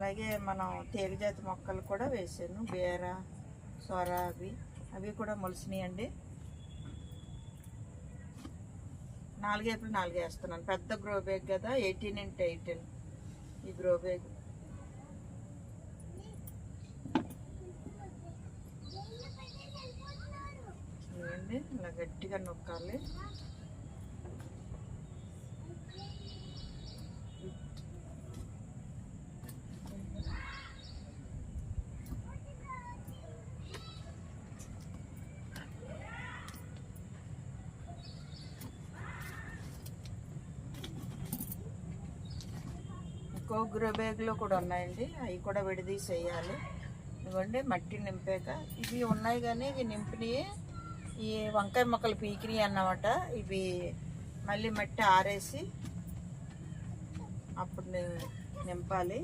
అలాగే మనం తీగజాతి మొక్కలు కూడా వేసాను. బీర సొర అవి. అవి కూడా మొలిసినాయండి. నాలుగేపులు నాలుగు వేస్తున్నాను. పెద్ద గ్రో బ్యాగ్ కదా ఎయిటీన్ ఇంటూ ఎయిటీన్ ఈ గ్రో బ్యాగ్. చూడండి ఇలా గట్టిగా నొక్కాలి. ఇంకో గ్రో బ్యాగ్లో కూడా ఉన్నాయండి. అవి కూడా విడదీసేయాలి. ఇవ్వండి మట్టి నింపాక. ఇవి ఉన్నాయి కానీ ఇవి నింపినవి ఈ వంకాయ మొక్కలు పీకినాయి అన్నమాట. ఇవి మళ్ళీ మట్టి ఆరేసి అప్పుడు నింపాలి.